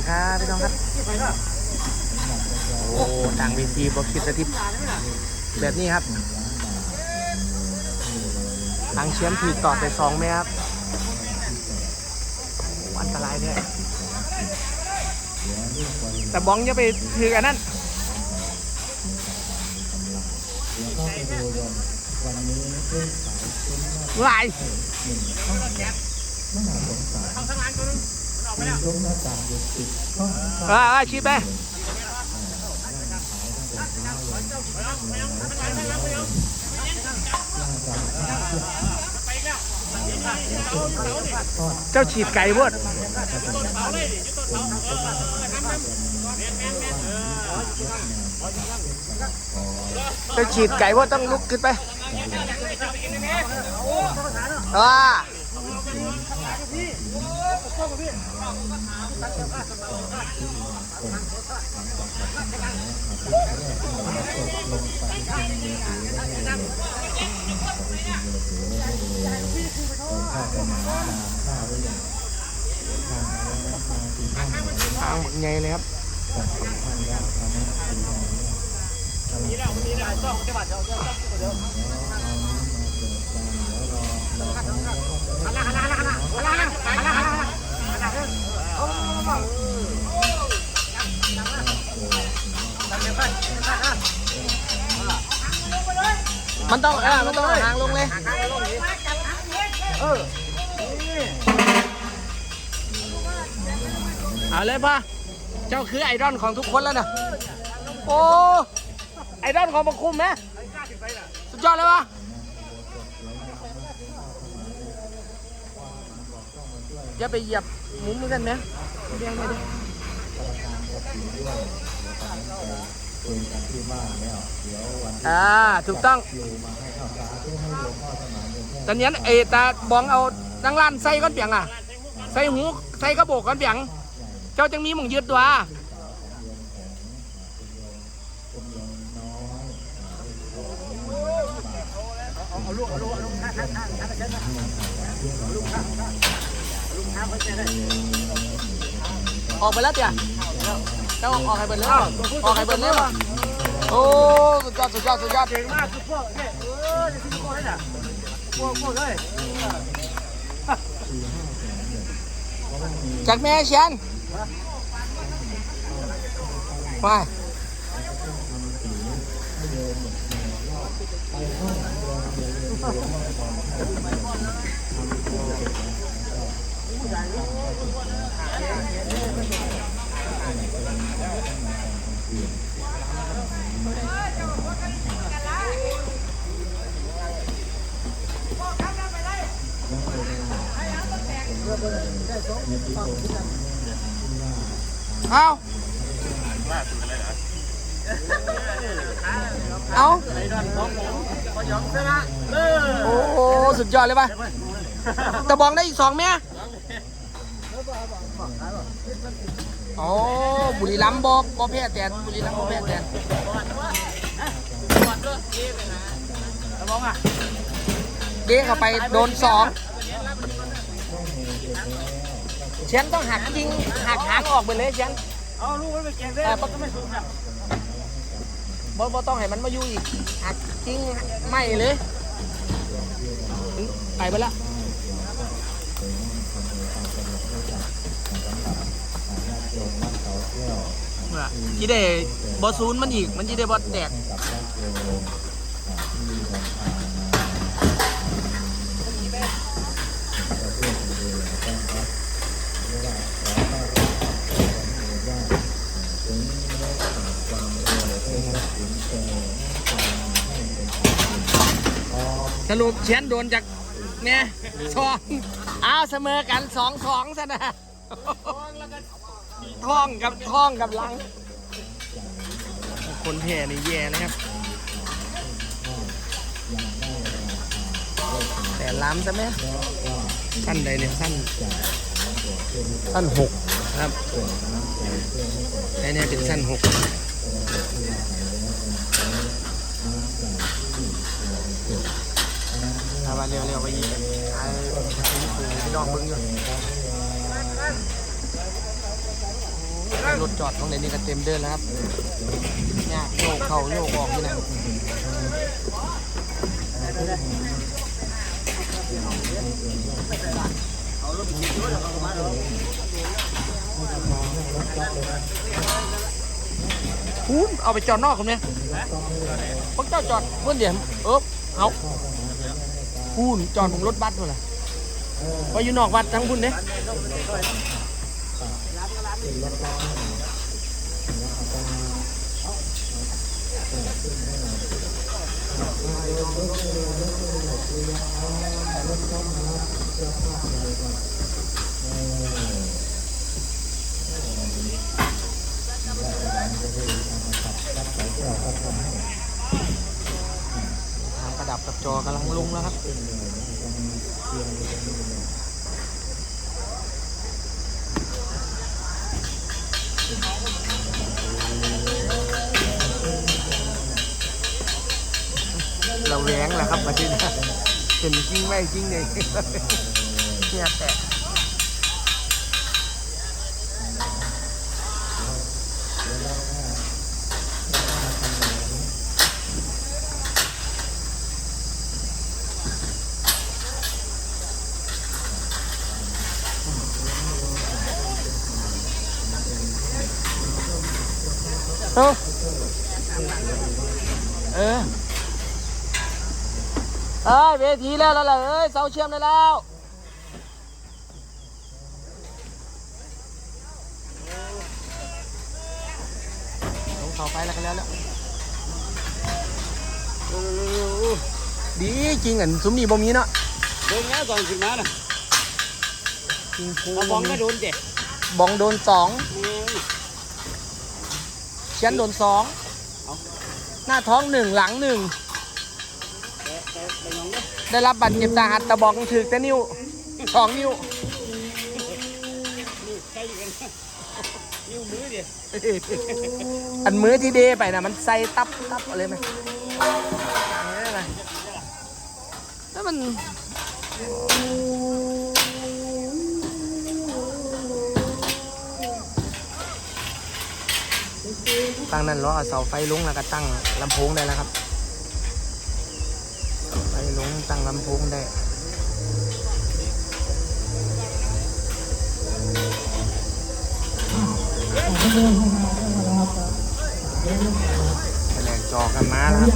ดีครับพี่น้องครับ โอ้ต่างเวทีบอกคิดสถิตแบบนี้ครับทางเชื่อมถือต่อไปสองไหมครับโอ้อันตรายเนี่ยแต่บ้องอย่าไปถือกันนั่นลาย อ่าอาชิดไปเจ้าฉีดไก่บดเจ้าฉีดไก่บดต้องลุกขึ้นไปอ่า ทางบักใหญ่เลยครับ มันต้องเออมันต้องเอาหางลงเลย เออ เอาเลยป่ะ เจ้าคือไอดอลของทุกคนแล้วนะโอ้ ไอดอลของบังคุมไหมสุดยอดเลยวะอย่าไปเหยียบ หมุมเหมือนกันไหมเบี่ยงไปดิอ่าถูกต้องตอนนี้ไอ้ตาบองเอาดังล้านใส่ก้อนเปียงอะ ใส่หูใส่กระโบกก้อนเปียง เจ้าจังมีหมึงยืดตัวออก ไปแล้วเตี่ยเจ้าออกให้เบิร์เลยออกให้เบิร์เลยป่ะโอ้สุดยอดสุดยอดสุดยอดเก่งมากคือพวกเนี่ยเออจะซื้อพวกให้น่ะพวกพวกเลยจากแม่เชียนไป เอาเอาโอ้โหสุดยอดเลยป่ะตะบองได้อีกสองเมี ยโอ้บุรีรัมย์บอกบอแพ้แต่บุรีรัมย์บอแพ้แต่ตะบองอะเด้เข้าไปโดนสองเชนต้องหักยิงหักหางออกไปเลยเชนเอาลูกมันไปเก่งเลยมันก็ไม่สูงอะบ่บ่ต้องให้มันมาอยู่อีกหักทิ้งไม่เลย ไปไปละ จีได้บอซูนมันอีก มันจีได้บอแดกสรุปเชียนโดนจากเนี่ยสองอ้าวเสมอกันสองสองซะนะ ท่องกับท่องกับหลัง คนแพ้นี่แย่นะครับ แต่ล้ำใช่ไหมสั้นใดเนี่ยสั้นสั้นหกครับไอ้เนี่ยเป็นสั้นหกเอามาเร็วๆไปยิงไอ้พี่น้องเบิ้งอยู่โอ้ รถจอดตรงไหนนี่ก็เต็มเดินแล้วครับเนี่ยโยกเข่าโยกออกที่ไหนพูนเอาไปจอดนอกคนเนี้ยพวกเจ้าจอดเพื่อนเดี๋ยวเอ๊บเอาพูนจอดของรถบัสเพื่อนล่ะไปอยู่นอกวัดทั้งพุ่นเนี่ยทางประ ดับกับจอกำลังลงแล้วครับ เราแหวงแหละครับประเด็นนะเป็นจริงไม่จริงเนี่ยเนี่ยแต่เออเออเอ้ยเวทีแล้วแล้วล่ะเอ้ยเสาเชื่อมได้แล้วลงเสาไฟแล้วกันแล้วแล้วโอ้ดีจริงอันซุ้มนี่บ่มีเนาะโดนแล้วก่อนขึ้นมาน่ะจริงพูเอาบองก็โดนเด็กบองโดนสองเชียนโดนสองหน้าท้องหนึ่งหลังหนึ่ง แต่แต่แต่น้องเนี่ย ได้รับบาดเจ็บสาหัสตะบองถือแต่นิ้วสองนิ้วนี่ใช่กันนิ้วมือดิอันมือที่เดไปนะมันใส่ตับตับอะไรไหมนี่นะแล้วมันตั้งนั่นล้อเอาเสาไฟลงแล้วก็ตั้งลำโพงได้แล้วครับเสาไฟ ลงตั้งลำโพงได้แผนกจอกันมาแล้ว